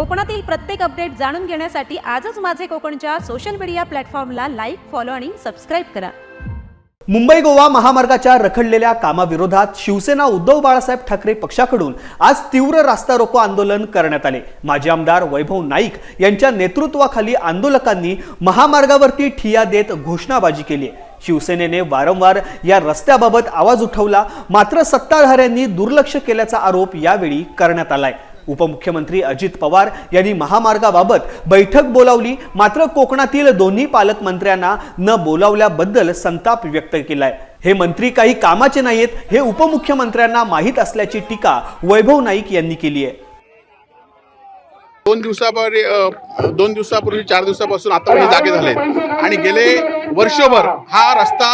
कोकणातील प्रत्येक अपडेट जाणून घेण्यासाठी आजच माझे कोकणच्या सोशल मीडिया प्लॅटफॉर्मला लाईक फॉलो आणि सबस्क्राईब करा. मुंबई गोवा महामार्गाच्या रखडलेल्या कामाविरोधात शिवसेना उद्धव बाळासाहेब ठाकरे पक्षाकडून आज तीव्र रास्ता रोको आंदोलन करण्यात आले. माजी आमदार वैभव नाईक यांच्या नेतृत्वाखाली आंदोलकांनी महामार्गावरती ठिया देत घोषणाबाजी केली शिवसेनेने वारंवार या रस्त्याबाबत आवाज उठवला मात्र सत्ताधाऱ्यांनी दुर्लक्ष केल्याचा आरोप यावेळी करण्यात आलाय. उपमुख्यमंत्री अजित पवार यांनी महामार्गाबाबत बैठक बोलावली. मात्र कोकणातील दोन्ही पालकमंत्र्यांना न बोलावल्याबद्दल संताप व्यक्त केलाय. हे मंत्री काही कामाचे नाहीत हे उपमुख्यमंत्र्यांना माहीत असल्याची टीका वैभव नाईक यांनी केली आहे. दोन दिवसापूर्वी दोन दिवसापूर्वी चार दिवसापासून आता हे जागे झाले आणि गेले वर्षभर हा रस्ता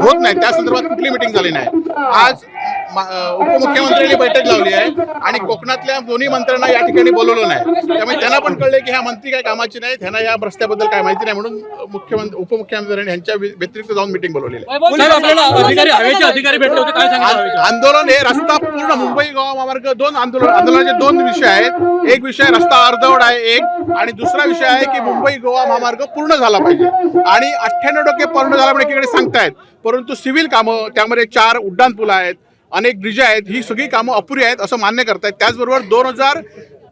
होत नाही. त्या संदर्भात कुठली मिटिंग झाली नाही. आज उपमुख्यमंत्र्यांनी बैठक लावली आहे आणि कोकणातल्या दोन्ही मंत्र्यांना या ठिकाणी बोलवलं नाही. त्यामुळे त्यांना पण कळले की ह्या मंत्री काय कामाची नाही त्यांना या रस्त्याबद्दल काय माहिती नाही म्हणून मुख्यमंत्री उपमुख्यमंत्र्यांनी यांच्या व्य- व्यतिरिक्त जाऊन मिटिंग बोलवलेली आहे. साहेब आपल्याला अधिकारी हवेचे अधिकारी भेटले होते काय सांगितलं हवेचे? आं- आंदोलन हे रस्ता पूर्ण मुंबई गोवा महामार्ग दोन आंदोलन आंदोलनाचे दोन विषय आहेत. एक विषय रस्ता अर्धवट आहे एक. आणि दुसरा विषय आहे की मुंबई गोवा महामार्ग पूर्ण झाला पाहिजे. आणि अठ्ठ्याण्णव टक्के पूर्ण झाला म्हणजे एकीकडे सांगतायत. परंतु सिव्हिल कामं त्यामध्ये चार उड्डाण पुलं आहेत. अनेक ब्रिज आहेत ही सगळी कामं अपुरी आहेत असं मान्य करतायत. त्याचबरोबर दोन हजार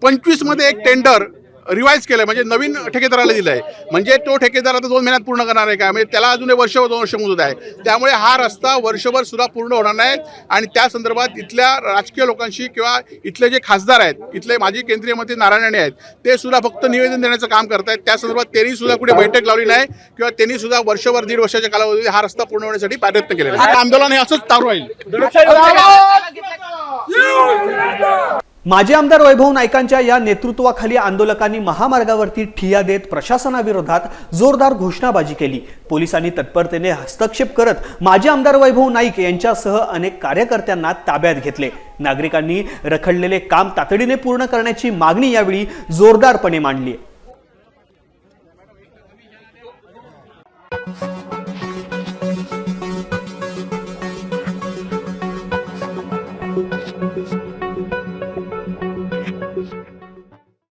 पंचवीसमध्ये एक टेंडर रिवाईज केलंय. म्हणजे नवीन ठेकेदाराला दिलंय. म्हणजे तो ठेकेदार आता दोन महिन्यात पूर्ण करणार आहे का? म्हणजे त्याला अजून एक वर्ष व दोन वर्ष मुदत आहे. त्यामुळे हा रस्ता वर्षभर सुद्धा पूर्ण होणार नाही. आणि त्या संदर्भात इथल्या राजकीय लोकांशी किंवा इथले जे खासदार आहेत इथले माजी केंद्रीय मंत्री नारायण राणे आहेत ते सुद्धा फक्त निवेदन देण्याचं काम करतायत त्या संदर्भात त्यांनी सुद्धा कुठे बैठक लावली नाही किंवा त्यांनी सुद्धा वर्षभर दीड वर्षाच्या कालावधीत हा रस्ता पूर्ण होण्यासाठी प्रयत्न केलेला आहे. आंदोलन हे असंच चालू राहील. माजी आमदार वैभव नाईकांच्या या नेतृत्वाखाली आंदोलकांनी महामार्गावरती ठिया देत प्रशासनाविरोधात जोरदार घोषणाबाजी केली. पोलिसांनी तत्परतेने हस्तक्षेप करत माजी आमदार वैभव नाईक यांच्यासह अनेक कार्यकर्त्यांना ताब्यात घेतले. नागरिकांनी रखडलेले काम तातडीने पूर्ण करण्याची मागणी यावेळी जोरदारपणे मांडली.